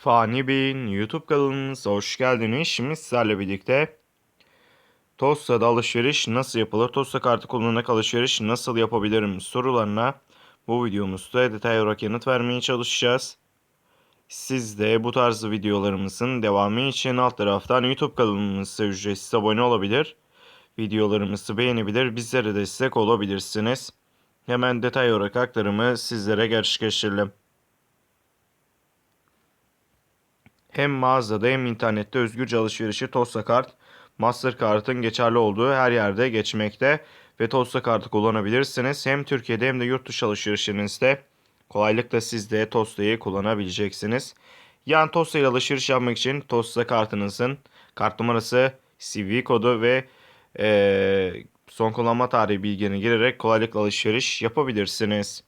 Fani Bey'in YouTube kanalımıza hoş geldiniz. Şimdi sizlerle birlikte Tossa'da alışveriş nasıl yapılır? Tossa kartı kullanarak alışveriş nasıl yapabilirim sorularına bu videomuzda detay olarak yanıt vermeye çalışacağız. Siz de bu tarz videolarımızın devamı için alt taraftan YouTube kanalımıza ücretsiz abone olabilir. Videolarımızı beğenebilir, bizlere destek olabilirsiniz. Hemen detay olarak aktarımı sizlere gerçekleştirelim. Hem mağazada hem internette özgürce alışverişi Tosta Kart, Mastercard'ın geçerli olduğu her yerde geçmekte ve Tosta Kart'ı kullanabilirsiniz. Hem Türkiye'de hem de yurt dışı alışverişinizde kolaylıkla siz de Tosta'yı kullanabileceksiniz. Yani Tosta ile alışveriş yapmak için Tosta kartınızın kart numarası, CV kodu ve eee, son kullanma tarihi bilgilerini girerek kolaylıkla alışveriş yapabilirsiniz.